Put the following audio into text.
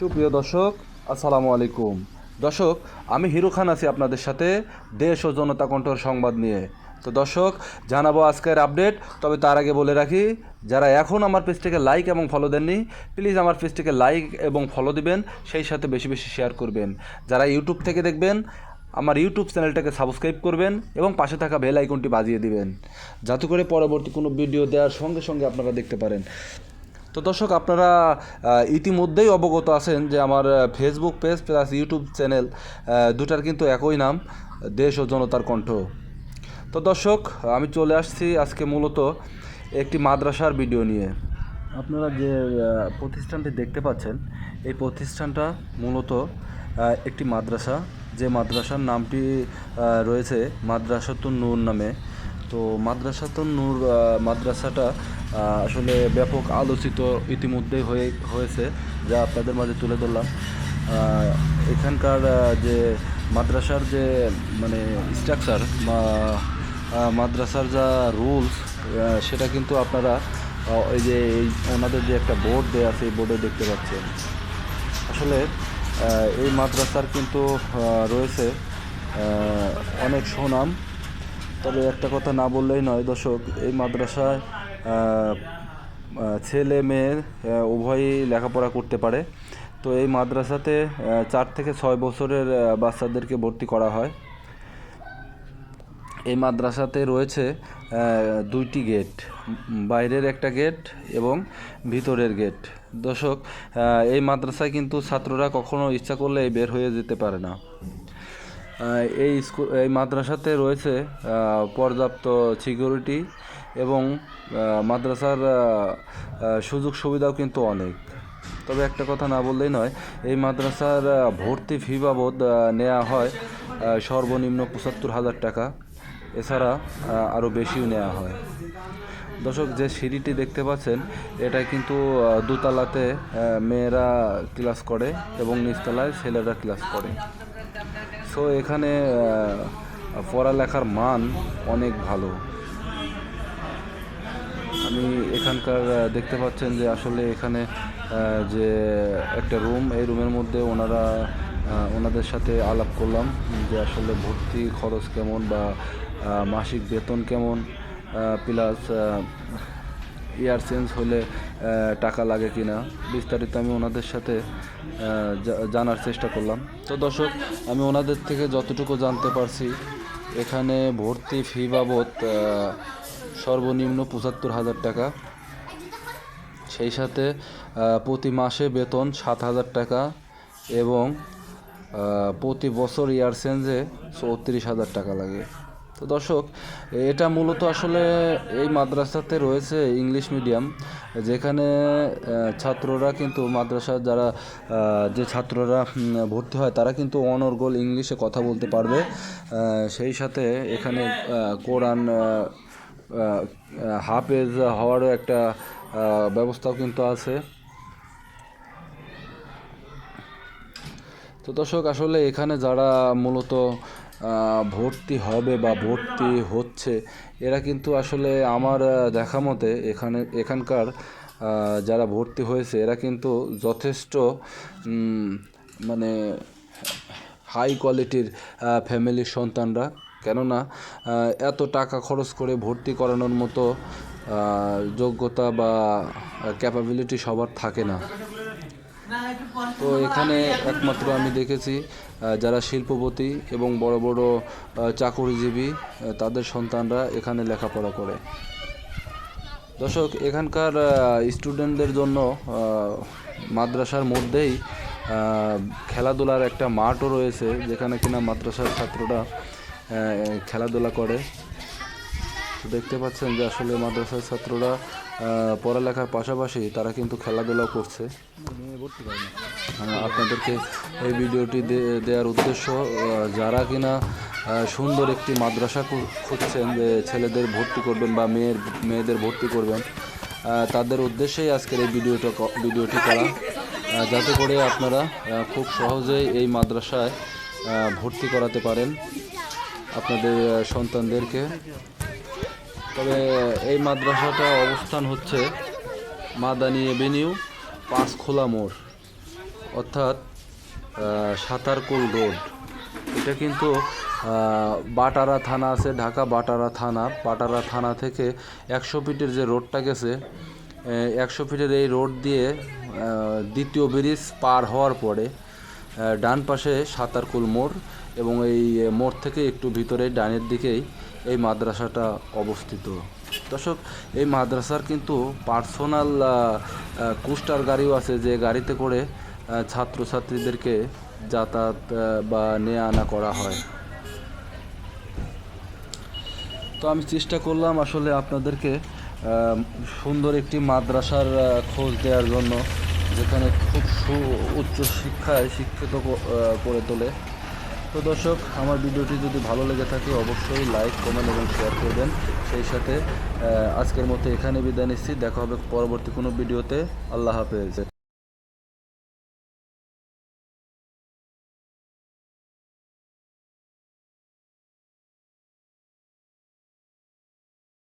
সুপ্রিয় দর্শক, আসসালামু আলাইকুম। দর্শক, আমি হিরু খান আছি আপনাদের সাথে দেশ ও জনতা কণ্ঠর সংবাদ নিয়ে। তো দর্শক, জানাব আজকের আপডেট, তবে তার আগে বলে রাখি, যারা এখন আমার পেজটিকে লাইক এবং ফলো দেননি, প্লিজ আমার পেজটিকে লাইক এবং ফলো দিবেন, সেই সাথে বেশি বেশি শেয়ার করবেন। যারা ইউটিউব থেকে দেখবেন, আমার ইউটিউব চ্যানেলটাকে সাবস্ক্রাইব করবেন এবং পাশে থাকা বেল আইকনটি বাজিয়ে দিবেন, যাতে করে পরবর্তী কোনো ভিডিও দেওয়ার সঙ্গে সঙ্গে আপনারা দেখতে পারেন। তো দর্শক, আপনারা ইতিমধ্যেই অবগত আছেন যে আমার Facebook page plus YouTube channel দুটার কিন্তু একই নাম, দেশ ও জনতার কণ্ঠ। তো দর্শক, আমি চলে আসছি আজকে মূলত একটি মাদ্রাসার ভিডিও নিয়ে। আপনারা যে প্রতিষ্ঠানটি দেখতে পাচ্ছেন, এই প্রতিষ্ঠানটা মূলত একটি মাদ্রাসা। যে মাদ্রাসার নামটি রয়েছে মাদ্রাসাতুন নূর নামে। তো মাদ্রাসাতুন নূর মাদ্রাসাটা আসলে ব্যাপক আলোচিত ইতিমধ্যেই হয়ে, হয়েছে, যা আপনাদের মাঝে তুলে ধরলাম। এখানকার যে মাদ্রাসার যে মানে স্ট্রাকচার বা মাদ্রাসার যা রুলস সেটা কিন্তু আপনারা ওই যে, এই ওনাদের যে একটা বোর্ড দেওয়া আছে, এই বোর্ডে দেখতে পাচ্ছেন। আসলে এই মাদ্রাসার কিন্তু রয়েছে অনেক সুনাম তবে একটা কথা না বললেই নয় দর্শক এই মাদ্রাসায় ছেলে মেয়ে আহ, উভয়ই লেখাপড়া করতে পারে। তো এই মাদ্রাসাতে চার থেকে ছয় বছরের বাচ্চাদেরকে ভর্তি করা হয়। এই মাদ্রাসাতে রয়েছে দুইটি গেট বাইরের একটা গেট এবং ভিতরের গেট। দর্শক এই মাদ্রাসায় কিন্তু ছাত্ররা কখনো ইচ্ছা করলে বের হয়ে যেতে পারে না। এই স্কুল এই মাদ্রাসাতে রয়েছে পর্যাপ্ত সিকিউরিটি এবং মাদ্রাসার সুযোগ সুবিধাও কিন্তু অনেক। তবে একটা কথা না বললেই নয়, এই মাদ্রাসার ভর্তি ফি বাবদ নেওয়া হয় সর্বনিম্ন পঁচাত্তর হাজার টাকা। এছাড়া আরও বেশিও নেওয়া হয়। দর্শক, যে সিঁড়িটি দেখতে পাচ্ছেন, এটা কিন্তু দোতলাতে মেয়েরা ক্লাস করে এবং নিচতলায় ছেলেরা ক্লাস করে। সো এখানে পড়ালেখার মান অনেক ভালো। আমি এখানকার দেখতে পাচ্ছেন যে আসলে এখানে যে একটা রুম, এই রুমের মধ্যে ওনারা ওনাদের সাথে আলাপ করলাম যে আসলে ভর্তি খরচ কেমন বা মাসিক বেতন কেমন প্লাস ইয়ার চেঞ্জ হলে টাকা লাগে কি না বিস্তারিত আমি ওনাদের সাথে জানার চেষ্টা করলাম। তো দর্শক, আমি ওনাদের থেকে যতটুকু জানতে পারছি, এখানে ভর্তি ফি বাবদ সর্বনিম্ন পঁচাত্তর হাজার টাকা। সেই সাথে প্রতি মাসে বেতন সাত হাজার টাকা এবং প্রতি বছর ইয়ার চেঞ্জে চৌত্রিশ হাজার টাকা লাগে। তো দর্শক, এটা মূলত আসলে এই মাদ্রাসাতে রয়েছে ইংলিশ মিডিয়াম, যেখানে ছাত্ররা কিন্তু মাদ্রাসার যারা যে ছাত্ররা ভর্তি হয়, তারা কিন্তু অনর্গল ইংলিশে কথা বলতে পারবে। সেই সাথে এখানে কোরআন হাফেজ হওয়ারও একটা ব্যবস্থাও কিন্তু আছে। তো দর্শক, আসলে এখানে যারা মূলত ভর্তি হবে বা ভর্তি হচ্ছে, এরা কিন্তু আসলে আমার দেখা মতে এখানে, এখানকার যারা ভর্তি হয়েছে, এরা কিন্তু যথেষ্ট মানে হাই কোয়ালিটির ফ্যামিলির সন্তানরা। কেননা এত টাকা খরচ করে ভর্তি করানোর মতো যোগ্যতা বা ক্যাপাবিলিটি সবার থাকে না। তো এখানে একমাত্র আমি দেখেছি যারা শিল্পপতি এবং বড় বড় চাকুরিজীবী তাদের সন্তানরা এখানে লেখাপড়া করে। দর্শক, এখানকার স্টুডেন্টদের জন্য মাদ্রাসার মধ্যেই খেলাধুলার একটা মাঠও রয়েছে, যেখানে কিনা মাদ্রাসার ছাত্ররা খেলাধুলা করে। দেখতে পাচ্ছেন যে আসলে মাদ্রাসার ছাত্ররা পড়ালেখার পাশাপাশি তারা কিন্তু খেলাধুলাও করছে। আহ, আপনাদেরকে এই ভিডিওটি দেওয়ার উদ্দেশ্য যারা কিনা সুন্দর একটি মাদ্রাসা খুঁজছেন যে ছেলেদের ভর্তি করবেন বা মেয়ের মেয়েদের ভর্তি করবেন তাদের উদ্দেশ্যেই আজকের এই ভিডিওটা ভিডিওটি করা। যাতে করে আপনারা খুব সহজেই এই মাদ্রাসায় ভর্তি করাতে পারেন আপনাদের সন্তানদেরকে। তবে এই মাদ্রাসাটা অবস্থান হচ্ছে মাদানি এভিনিউ পাঁচখোলা মোড়, অর্থাৎ সাতারকুল রোড। এটা কিন্তু বাটারা থানা আছে, ঢাকা বাটারা থানা। বাটারা থানা থেকে একশো ফিটের যে রোডটা গেছে একশো ফিটের এই রোড দিয়ে দ্বিতীয় ব্রিজ পার হওয়ার পরে ডান পাশে সাতারকুল মোড় এবং এই মোড় থেকে একটু ভিতরে, ডানের দিকেই এই মাদ্রাসাটা অবস্থিত। দর্শক, এই মাদ্রাসার কিন্তু পার্সোনাল কুস্টার গাড়িও আছে যে গাড়িতে করে ছাত্রছাত্রীদেরকে যাতায়াত বা নেওয়া আনা করা হয়। তো আমি চেষ্টা করলাম আসলে আপনাদেরকে সুন্দর একটি মাদ্রাসার খোঁজ দেওয়ার জন্য, যেখানে খুব সু, উচ্চ শিক্ষায় শিক্ষিত করে তোলে। তো দর্শক, আমার ভিডিওটি যদি ভালো লেগে থাকে, অবশ্যই লাইক, কমেন্ট এবং শেয়ার করবেন সেই সাথে আজকের মতো এখানে বিদায় নিচ্ছি। দেখা হবে পরবর্তী কোনো ভিডিওতে। আল্লাহ হাফেজ।